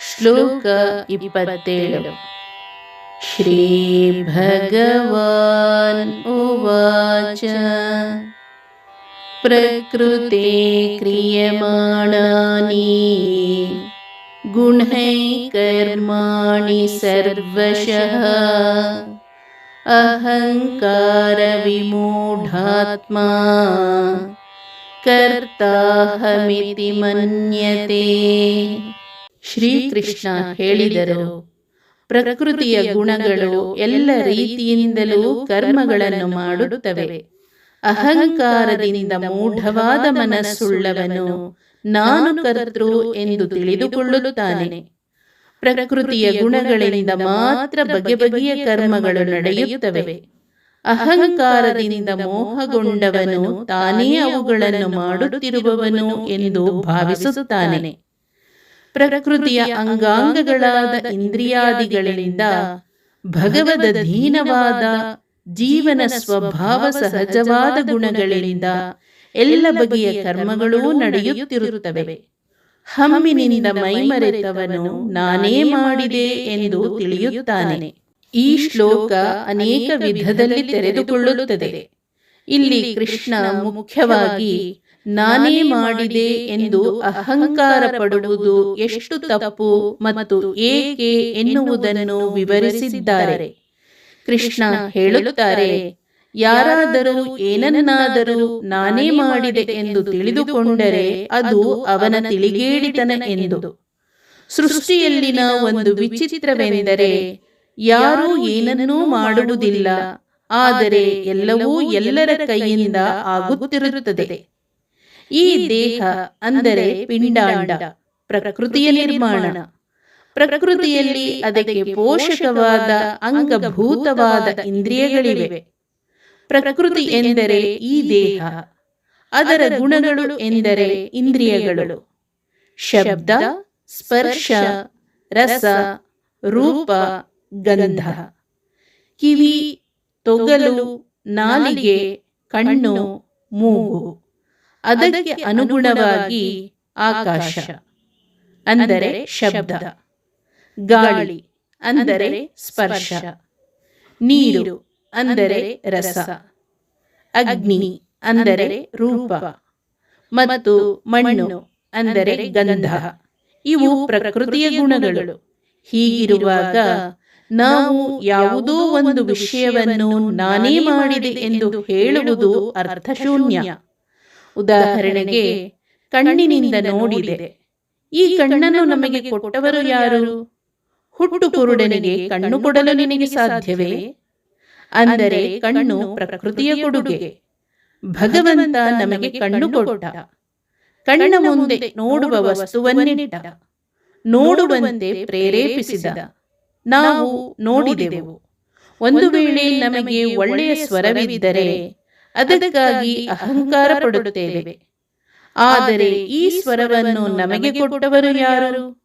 ಶ್ಲೋಕ ಇಪ್ಪತ್ತೇಳು ಶ್ರೀ ಭಗವಾನ್ ಉವಾಚ ಪ್ರಕೃತೆ ಕ್ರಿಯಮಾಣಾನಿ ಗುಣೈ ಕರ್ಮಾಣಿ ಸರ್ವಶಃ ಅಹಂಕಾರ ವಿಮೂಢಾತ್ಮ ಕರ್ತಾಹಮಿತಿ ಮನ್ಯತೆ ಶ್ರೀಕೃಷ್ಣ ಹೇಳಿದರು. ಪ್ರಕೃತಿಯ ಗುಣಗಳು ಎಲ್ಲ ರೀತಿಯಿಂದಲೂ ಕರ್ಮಗಳನ್ನು ಮಾಡುತ್ತವೆ. ಅಹಂಕಾರದಿಂದ ಮೂಢವಾದ ಮನಸ್ಸುಳ್ಳವನು ನಾನು ಕರ್ತೃ ಎಂದು ತಿಳಿದುಕೊಳ್ಳುತ್ತಾನೆ. ಪ್ರಕೃತಿಯ ಗುಣಗಳಿಂದ ಮಾತ್ರ ಬಗೆ ಬಗೆಯ ಕರ್ಮಗಳು ನಡೆಯುತ್ತವೆ. ಅಹಂಕಾರದಿಂದ ಮೋಹಗೊಂಡವನು ತಾನೇ ಅವುಗಳನ್ನು ಮಾಡುತ್ತಿರುವವನು ಎಂದು ಭಾವಿಸುತ್ತಾನೆ. ಪ್ರಕೃತಿಯ ಅಂಗಾಂಗಗಳಾದ ಇಂದ್ರಿಯಾದಿಗಳಿಂದ ಭಗವದಧೀನವಾದ ಜೀವನ ಸ್ವಭಾವ ಸಹಜವಾದ ಗುಣಗಳಿಂದ ಎಲ್ಲ ಬಗೆಯ ಕರ್ಮಗಳೂ ನಡೆಯುತ್ತಿರುತ್ತವೆ. ಹಮ್ಮಿನಿಂದ ಮೈಮರೆತವನು ನಾನೇ ಮಾಡಿದೆ ಎಂದು ತಿಳಿಯುತ್ತಾನೆ. ಈ ಶ್ಲೋಕ ಅನೇಕ ವಿಧದಲ್ಲಿ ತೆರೆದುಕೊಳ್ಳುತ್ತದೆ. ಇಲ್ಲಿ ಕೃಷ್ಣ ಮುಖ್ಯವಾಗಿ ನಾನೇ ಮಾಡಿದೆ ಎಂದು ಅಹಂಕಾರ ಪಡುವುದು ಎಷ್ಟು ತಪ್ಪು ಮತ್ತು ಏಕೆ ಎನ್ನುವುದನ್ನು ವಿವರಿಸಿದ್ದಾರೆ. ಕೃಷ್ಣ ಹೇಳುತ್ತಾರೆ ಯಾರಾದರೂ ಏನನ್ನಾದರೂ ನಾನೇ ಮಾಡಿದೆ ಎಂದು ತಿಳಿದುಕೊಂಡರೆ ಅದು ಅವನ ತಿಳಿಗೇಡಿತನ ಎಂದು. ಸೃಷ್ಟಿಯಲ್ಲಿನ ಒಂದು ವಿಚಿತ್ರವೆಂದರೆ ಯಾರೂ ಏನನ್ನೂ ಮಾಡುವುದಿಲ್ಲ. ಆದರೆ ಎಲ್ಲವೂ ಎಲ್ಲರ ಕೈಯಿಂದ ಆಗುತ್ತಿರುತ್ತದೆ. ಈ ದೇಹ ಅಂದರೆ ಪಿಂಡಾಂಡ ಪ್ರಕೃತಿಯ ನಿರ್ಮಾಣ. ಪ್ರಕೃತಿಯಲ್ಲಿ ಅದಕ್ಕೆ ಪೋಷಕವಾದ ಅಂಗಭೂತವಾದ ಇಂದ್ರಿಯಗಳಿವೆ. ಪ್ರಕೃತಿ ಎಂದರೆ ಈ ದೇಹ. ಅದರ ಗುಣಗಳು ಎಂದರೆ ಇಂದ್ರಿಯಗಳು. ಶಬ್ದ ಸ್ಪರ್ಶ ರಸ ರೂಪ ಗಂಧ. ಕಿವಿ ತೊಗಲು ನಾಲಿಗೆ ಕಣ್ಣು ಮೂಗು. ಅದಕ್ಕೆ ಅನುಗುಣವಾಗಿ ಆಕಾಶ. ಅಂದರೆ ಶಬ್ದ. ಗಾಳಿ ಅಂದರೆ ಸ್ಪರ್ಶ. ನೀರು ಅಂದರೆ ರಸ. ಅಗ್ನಿ ಅಂದರೆ ರೂಪ. ಮತ್ತು ಮಣ್ಣು ಅಂದರೆ ಗಂಧ. ಇವು ಪ್ರಕೃತಿಯ ಗುಣಗಳು. ಹೀಗಿರುವಾಗ ನಾವು ಯಾವುದೋ ಒಂದು ವಿಷಯವನ್ನು ನಾನೇ ಮಾಡಿದೆ ಎಂದು ಹೇಳುವುದು ಅರ್ಥಶೂನ್ಯ. ಉದಾಹರಣೆಗೆ ಕಣ್ಣಿನಿಂದ ನೋಡಿದೆ. ಈ ಕಣ್ಣನ್ನು ನಮಗೆ ಕೊಟ್ಟವರು ಯಾರು? ಹುಟ್ಟು ಕುರುಡನಿಗೆ ಕಣ್ಣು ಕೊಡಲು ನಿನಗೆ ಸಾಧ್ಯವೇ? ಅಂದರೆ ಕಣ್ಣು ಪ್ರಕೃತಿಯ ಕೊಡುಗೆ. ಭಗವಂತ ನಮಗೆ ಕಣ್ಣು ಕೊಟ್ಟ. ಕಣ್ಣ ಮುಂದೆ ನೋಡುವ ವಸ್ತುವನ್ನಿಟ್ಟ. ನೋಡುವಂತೆ ಪ್ರೇರೇಪಿಸಿದ. ನಾವು ನೋಡಿದೆವು. ಒಂದು ವೇಳೆ ನಮಗೆ ಒಳ್ಳೆಯ ಸ್ವರವಿದ್ದರೆ ಅದಕ್ಕಾಗಿ ಅಹಂಕಾರ ಪಡುತ್ತೇವೆ. ಆದರೆ ಈ ಸ್ವರವನ್ನು ನಮಗೆ ಕೊಟ್ಟವರು ಯಾರು?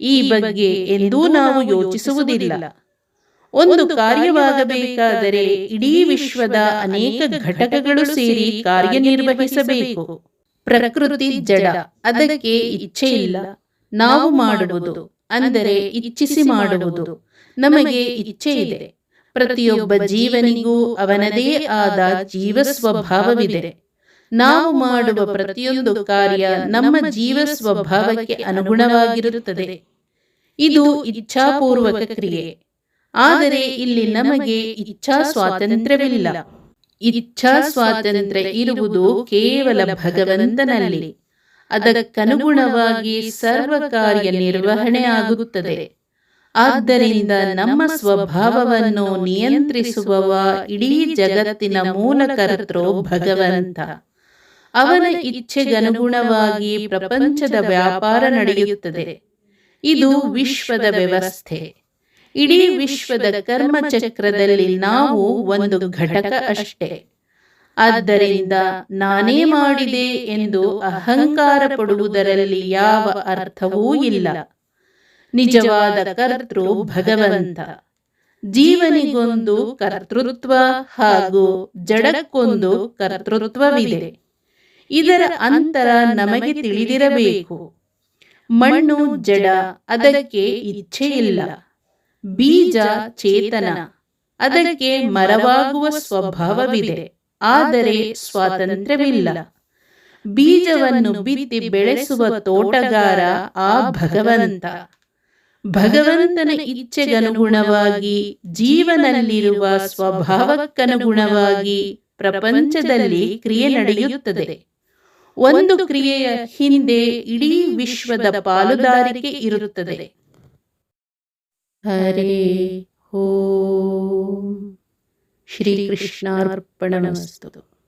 ಈ ಬಗ್ಗೆ ಎಂದೂ ನಾವು ಯೋಚಿಸುವುದಿಲ್ಲ. ಒಂದು ಕಾರ್ಯವಾಗಬೇಕಾದರೆ ಇಡೀ ವಿಶ್ವದ ಅನೇಕ ಘಟಕಗಳು ಸೇರಿ ಕಾರ್ಯನಿರ್ವಹಿಸಬೇಕು. ಪ್ರಕೃತಿ ಜಡ. ಅದಕ್ಕೆ ಇಚ್ಛೆ ಇಲ್ಲ. ನಾವು ಮಾಡುವುದು. ಅಂದರೆ ಇಚ್ಛಿಸಿ ಮಾಡುವುದು. ನಮಗೆ ಇಚ್ಛೆ ಇದೆ. ಪ್ರತಿಯೊಬ್ಬ ಜೀವನಿಗೂ ಅವನದೇ ಆದ ಜೀವ ಸ್ವಭಾವವಿದೆ ನಾವು ಮಾಡುವ ಪ್ರತಿಯೊಂದು ಕಾರ್ಯ ನಮ್ಮ ಜೀವ ಸ್ವಭಾವಕ್ಕೆ ಅನುಗುಣವಾಗಿರುತ್ತದೆ. ಇದು ಇಚ್ಛಾಪೂರ್ವಕ ಕ್ರಿಯೆ. ಆದರೆ ಇಲ್ಲಿ ನಮಗೆ ಇಚ್ಛಾ ಸ್ವಾತಂತ್ರ್ಯವಿಲ್ಲ ಇಚ್ಛಾ ಸ್ವಾತಂತ್ರ್ಯ ಇರುವುದು ಕೇವಲ ಭಗವಂತನಲ್ಲಿ. ಅದಕ್ಕನುಗುಣವಾಗಿ ಸರ್ವ ಕಾರ್ಯ ನಿರ್ವಹಣೆ ಆಗುತ್ತದೆ ಆದ್ದರಿಂದ ನಮ್ಮ ಸ್ವಭಾವವನ್ನು ನಿಯಂತ್ರಿಸುವವ ಇಡೀ ಜಗತ್ತಿನ ಮೂಲಕರ್ತೃ ಭಗವಂತ. ಅವನ ಇಚ್ಛೆಗನುಗುಣವಾಗಿ ಪ್ರಪಂಚದ ವ್ಯಾಪಾರ ನಡೆಯುತ್ತದೆ. ಇದು ವಿಶ್ವದ ವ್ಯವಸ್ಥೆ. ಇಡೀ ವಿಶ್ವದ ಕರ್ಮಚಕ್ರದಲ್ಲಿ ನಾವು ಒಂದು ಘಟಕ ಅಷ್ಟೇ. ಆದ್ದರಿಂದ ನಾನೇ ಮಾಡಿದೆ ಎಂದು ಅಹಂಕಾರ ಪಡುವುದರಲ್ಲಿ ಯಾವ ಅರ್ಥವೂ ಇಲ್ಲ. ನಿಜವಾದ ಕರ್ತೃ ಭಗವಂತ. ಜೀವನಿಗೊಂದು ಕರ್ತೃತ್ವ ಹಾಗೂ ಜಡಕ್ಕೊಂದು ಕರ್ತೃತ್ವವಿದೆ. ಇದರ ಅಂತರ ನಮಗೆ ತಿಳಿದಿರಬೇಕು. ಮಣ್ಣು ಜಡ ಅದಕ್ಕೆ ಇಚ್ಛೆ ಇಲ್ಲ ಬೀಜ ಚೇತನ ಅದಕ್ಕೆ ಮರವಾಗುವ ಸ್ವಭಾವವಿದೆ. ಆದರೆ ಸ್ವಾತಂತ್ರ್ಯವಿಲ್ಲ. ಬೀಜವನ್ನು ಬಿತ್ತಿ ಬೆಳೆಸುವ ತೋಟಗಾರ ಆ ಭಗವಂತ. ಭಗವಂತನ ಇಚ್ಛೆಗನುಗುಣವಾಗಿ ಜೀವನಲ್ಲಿರುವ ಸ್ವಭಾವಕ್ಕನುಗುಣವಾಗಿ ಪ್ರಪಂಚದಲ್ಲಿ ಕ್ರಿಯೆ ನಡೆಯುತ್ತದೆ. ಒಂದು ಕ್ರಿಯೆಯ ಹಿಂದೆ ಇಡೀ ವಿಶ್ವದ ಪಾಲುದಾರಿಕೆ ಇರುತ್ತದೆ. ಹರೇ ಓಂ. ಶ್ರೀಕೃಷ್ಣಾರ್ಪಣಮಸ್ತು.